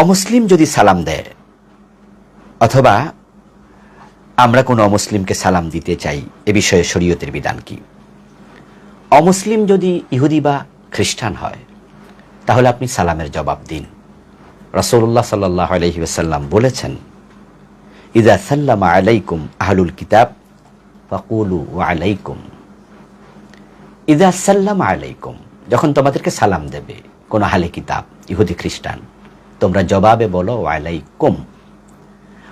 অমুসলিম যদি সালাম দেয়, অথবা আমরা কোনো অমুসলিমকে সালাম দিতে চাই, এ বিষয়ে শরীয়তের বিধান কি? অমুসলিম যদি ইহুদি বা খ্রিস্টান হয়, তাহলে আপনি সালামের জবাব দিন। রসুল্লাহ সাল্লাহ আলহিউসাল্লাম বলেছেন ইদা সাল্লামা আলাইকুম আহলুল কিতাব, ফাকুলু আলাইকুম। ইদা সাল্লাম আলাইকুম, যখন তোমাদেরকে সালাম দেবে, কোনো আহলে কিতাব, ইহুদি, খ্রিস্টান তোমরা জবাবে বলো, ওয়ালাইকুম।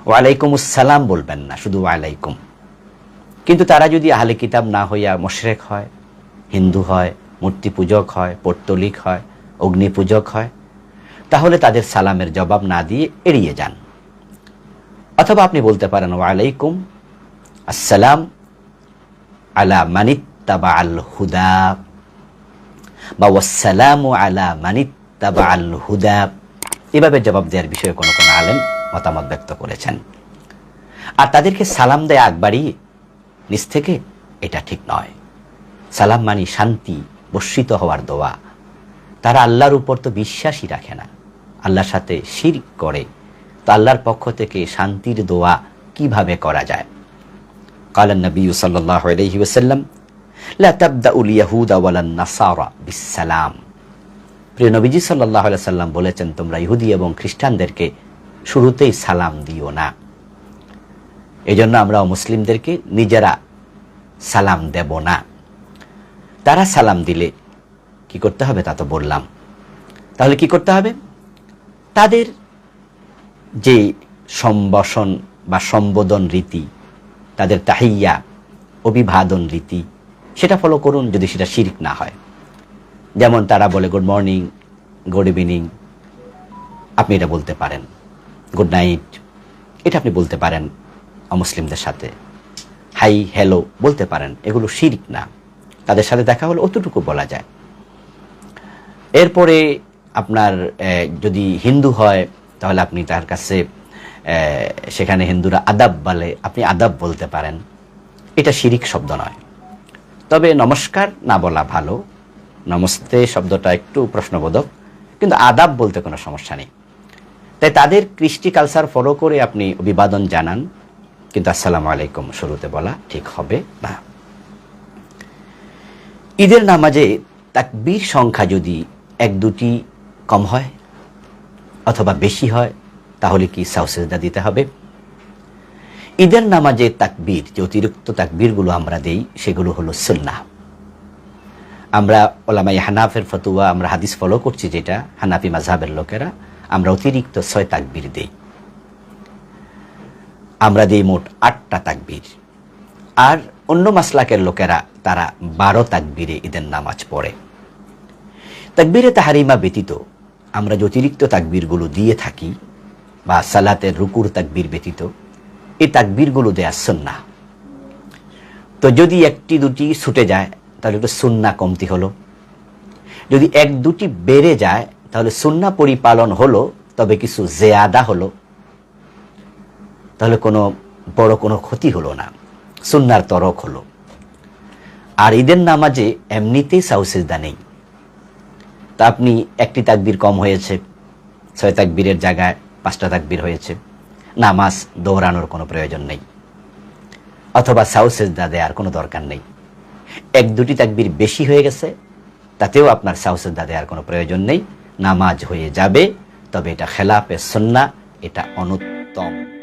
ওয়ালাইকুম সালাম বলবেন না, শুধু ওয়ালাইকুম। কিন্তু তারা যদি আহলে কিতাব না হইয়া মশরেক হয়, হিন্দু হয় মূর্তি পূজক হয়, পৌত্তলিক হয় অগ্নি পূজক হয়, তাহলে তাদের সালামের জবাব না দিয়ে এড়িয়ে যান। অথবা আপনি বলতে পারেন, ওয়ালাইকুম আসসালাম আলা মানিত্তাবা আল হুদা বা ওয়াসালাম আলা মানিত্তাবা আল হুদা। এভাবে জবাব দেওয়ার বিষয়ে কোনো কোনো আলেম মতামত ব্যক্ত করেছেন। আর তাদেরকে সালাম দেয় আগ বাড়িয়ে নিজ থেকে এটা ঠিক নয়। সালাম মানি শান্তি, বর্ষিত হওয়ার দোয়া। তারা আল্লাহর উপর তো বিশ্বাসই রাখে না। আল্লাহর সাথে শির করে। তো আল্লাহর পক্ষ থেকে শান্তির দোয়া কীভাবে করা যায়? কালান নবী সাল্লাহ আলহিউসাল্লাম লা তাবদা উল ইয়াহুদা ওয়ালান নাসারা বিসালাম প্রিয় নবীজি সাল্লাহ সাল্লাম বলেছেন, তোমরা ইহুদি এবং খ্রিস্টানদেরকে শুরুতেই সালাম দিও না। এই জন্য আমরা মুসলিমদেরকে নিজেরা সালাম দেব না। তারা সালাম দিলে কি করতে হবে তা তো বললাম। তাহলে কি করতে হবে? তাদের যে সম্ভাষণ বা সম্বোধন রীতি, তাদের তাহিয়া, অভিবাদন রীতি, সেটা ফলো করুন যদি সেটা শিরিক না হয়। যেমন তারা বলে গুড মর্নিং গুড ইভিনিং আপনি এটা বলতে পারেন। গুড নাইট এটা আপনি বলতে পারেন অমুসলিমদের সাথে। হাই হ্যালো বলতে পারেন। এগুলো শিরিক না। তাদের সাথে দেখা হলে অতটুকু বলা যায়। এরপরে আপনার যদি হিন্দু হয়, তাহলে আপনি তার কাছে সেখানে হিন্দুরা আদাব বলে, আপনি আদাব বলতে পারেন। এটা শিরিক শব্দ নয়। তবে নমস্কার না বলা ভালো। নমস্তে শব্দটা একটু প্রশ্নবোধক, কিন্তু আদাব বলতে কোনো সমস্যা নেই। তাই তাদের কৃষ্টি কালচার ফলো করে আপনি অভিবাদন জানান, কিন্তু আসসালামু আলাইকুম শুরুতে বলা ঠিক হবে না। ঈদের নামাজে তাকবীর সংখ্যা যদি এক দুটি কম হয় অথবা বেশি হয়, তাহলে কি সাউসেজদা দিতে হবে? ঈদের নামাজে তাকবীর, যে অতিরিক্ত তাকবীরগুলো আমরা দেই, সেগুলো হলো সুন্নাহ। আমরা ওলামাই হানাফের ফতুয়া আমরা হাদিস ফলো করছি যেটা হানাফি মাঝহাবের লোকেরা আমরা অতিরিক্ত ছয় তাকবির দেই। আমরা দিই মোট আটটা তাকবির। আর অন্য মাসলাকের লোকেরা তারা বারো তাকবিরে ঈদের নামাজ পড়ে। তাকবীরে তাহারিমা ব্যতীত আমরা যে অতিরিক্ত তাকবীরগুলো দিয়ে থাকি বা সালাতের রুকুর তাকবীর ব্যতীত, এই তাকবীরগুলো দেয়া সুন্না তো যদি একটি দুটি ছুটে যায় তাহলে একটু সুন্না কমতি হলো। যদি এক দুটি বেড়ে যায়, তাহলে সুন্না পরিপালন হলো, তবে কিছু জেয়াদা হলো। তাহলে কোনো বড় কোনো ক্ষতি হলো না। সুন্নার তরক হলো। আর ঈদের নামাজে এমনিতেই সাউসেজদা নেই। তা আপনি একটি তাকবির কম হয়েছে, ছয় তাকবীরের জায়গায় পাঁচটা তাকবীর হয়েছে। নামাজ দৌড়ানোর কোনো প্রয়োজন নেই। অথবা সাউসেজদা দেওয়ার কোনো দরকার নেই। এক দুটি তাকবির বেশি হয়ে গেছে, তাতেও আপনার সাউসেজদা দেওয়ার কোনো প্রয়োজন নেই। নামাজ হয়ে যাবে, তবে এটা খেলাপে সন্না এটা অনুত্তম।